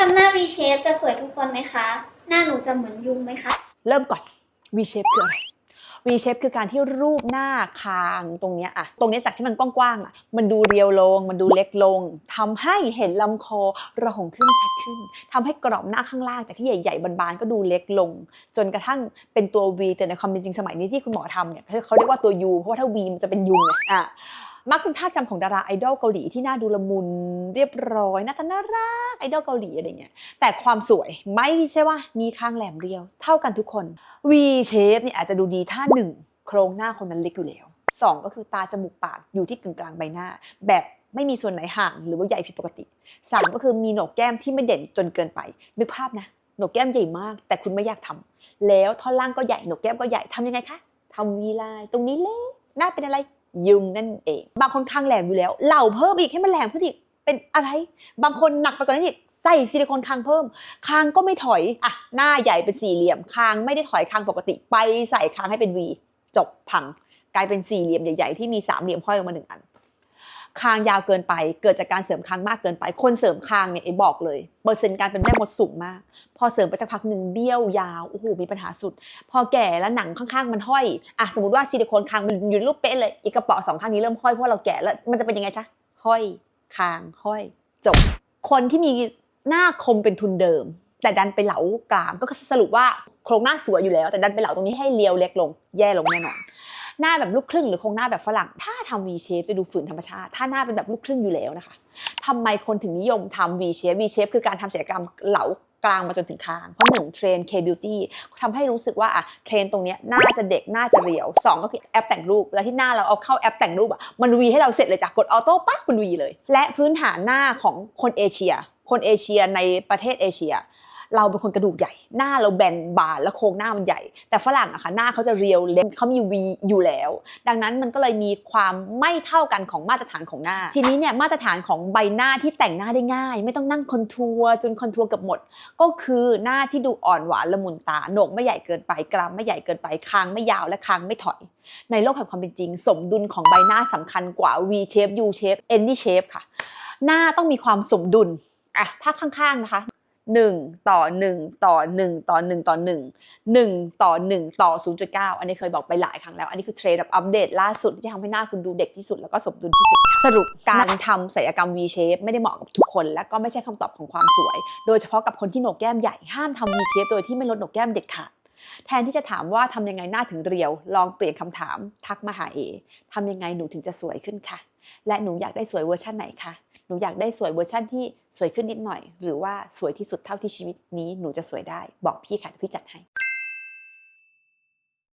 ทำหน้า V shape จะสวยทุกคนไหมคะ หน้าหนูจะเหมือนยุงไหมคะ เริ่มก่อน V shape คืออะไร V shape คือการที่รูปหน้าคางตรงเนี้ยอะตรงเนี้ยจากที่มันกว้างๆอะมันดูเรียวลง มันดูเล็กลงทำให้เห็นลำคอระหงขึ้นชัดขึ้นทำให้กรอบหน้าข้างล่างจากที่ใหญ่ๆบานๆก็ดูเล็กลง จนกระทั่งเป็นตัว V แต่ในความเป็นจริงสมัยนี้ที่คุณหมอทำเนี่ยเขาเรียกว่าตัว U เพราะว่าถ้า V มันจะเป็นยุงไงอะ มักเป็นท่าจำของดาราไอดอลเกาหลีที่หน้าดูละมุนเรียบร้อยหน้าตาน่ารักไอดอลเกาหลีอะไรเงี้ยแต่ความสวยไม่ใช่ว่ามีข้างแหลมเรียว เท่ากันทุกคน V shape เนี่ยอาจจะดูดีถ้าหนึ่งโครงหน้าคนนั้นเล็กอยู่แล้วสองก็คือตาจมูกปากอยู่ที่กึ่งกลางใบหน้า แบบไม่มีส่วนไหนห่างหรือว่าใหญ่ผิดปกติสามก็คือมีโหนกแก้มที่ไม่เด่นจนเกินไปนึกภาพนะโหนกแก้มใหญ่มาก แต่คุณไม่อยากทำแล้วท่อนล่างก็ใหญ่โหนกแก้มก็ใหญ่ทำยังไงคะทำวีไลน์ตรงนี้เล็กหน้าเป็นอะไร ยุงนั่นเอง บางคนข้างแหลมอยู่แล้ว เหล่าเพิ่มอีกให้มันแหลมขึ้นอีกเป็นอะไร บางคนหนักไปกว่านั้นอีกใส่ซิลิโคนคางเพิ่ม คางก็ไม่ถอยอะหน้าใหญ่เป็นสี่เหลี่ยมคางไม่ได้ถอยคางปกติไปใส่คางให้เป็นวีจบพัง กลายเป็นสี่เหลี่ยมใหญ่ๆที่มีสามเหลี่ยมห้อยออกมาหนึ่งอัน คางยาวเกินไป เกิดจากการเสริมคางมากเกินไป คนเสริมคางเนี่ยไอ้บอกเลย เปอร์เซ็นต์การเป็นแม่มดสูงมาก พอเสริมไปสักพักหนึ่งเบี้ยวยาว โอ้โห มีปัญหาสุด พอแก่แล้วหนังข้างๆมันห้อย อะ สมมติว่าซิลิโคนคางมันอยู่ในรูปเป๊ะเลย อีกกระเป๋อสองข้างนี้เริ่มห้อยเพราะเราแก่แล้ว มันจะเป็นยังไงจ๊ะ ห้อย คาง ห้อย จบ คนที่มีหน้าคมเป็นทุนเดิม แต่ดันไปเหลากราม ก็สรุปว่าโครงหน้าสวยอยู่แล้ว แต่ดันไปเหลาตรงนี้ให้เรียวเล็กลง แย่ลงแน่นอน หน้าแบบลูกครึ่งหรือโครงหน้าแบบฝรั่ง ถ้าทำ V shape จะดูฝืนธรรมชาติ ถ้าหน้าเป็นแบบลูกครึ่งอยู่แล้วนะคะทำไมคนถึงนิยมทำ V shape V shape คือการทำศัลยกรรมเหลากลางมาจนถึงคาง เพราะหนึ่งเทรน K beauty ทำให้รู้สึกว่าอะเทรนตรงนี้ยน่าจะเด็กน่าจะเรียวสองก็คือแอปแต่งรูป แล้วที่หน้าเราเอาเข้าแอปแต่งรูปอะมันวีให้เราเสร็จเลยจ้ะกดออโต้ปั๊บมันวีเลย และพื้นฐานหน้าของคนเอเชีย คนเอเชียในประเทศเอเชีย เราเป็นคนกระดูกใหญ่ หน้าเราแบนบานแล้วโครงหน้ามันใหญ่ แต่ฝรั่งอะค่ะหน้าเขาจะเรียวเล็กเขามีวีอยู่แล้ว ดังนั้นมันก็เลยมีความไม่เท่ากันของมาตรฐานของหน้า ทีนี้เนี่ยมาตรฐานของใบหน้าที่แต่งหน้าได้ง่าย ไม่ต้องนั่งคอนทัวร์จนคอนทัวร์เกับหมด ก็คือหน้าที่ดูอ่อนหวานละมุนตาโหนกไม่ใหญ่เกินไปกรามไม่ใหญ่เกินไปคางไม่ยาวและคางไม่ถอย ในโลกแห่งความเป็นจริง สมดุลของใบหน้าสำคัญกว่า V shape U shape any shape ค่ะ หน้าต้องมีความสมดุลอะถ้าข้างๆนะคะ 1 ต่อ 1 ต่อ 1 ต่อ 1 ต่อ 1 1 ต่อ 1 ต่อ 0.9 อันนี้เคยบอกไปหลายครั้งแล้ว อันนี้คือเทรนด์อัปเดตล่าสุดที่ทำให้หน้าคุณดูเด็กที่สุดแล้วก็สมดุลที่สุดค่ะสรุปการทำศัลยกรรม V shape ไม่ได้เหมาะกับทุกคน และก็ไม่ใช่คำตอบของความสวย โดยเฉพาะกับคนที่โหนกแก้มใหญ่ห้ามทำ V shape โดยที่ไม่ลดโหนกแก้มเด็ดขาดแทนที่จะถามว่าทำยังไงหน้าถึงเรียว ลองเปลี่ยนคำถาม ทักมาหาเอทำยังไงหนูถึงจะสวยขึ้นค่ะและหนูอยากได้สวยเวอร์ชั่นไหนคะ หนูอยากได้สวยเวอร์ชั่นที่สวยขึ้นนิดหน่อย หรือว่าสวยที่สุดเท่าที่ชีวิตนี้หนูจะสวยได้ บอกพี่ค่ะพี่จัดให้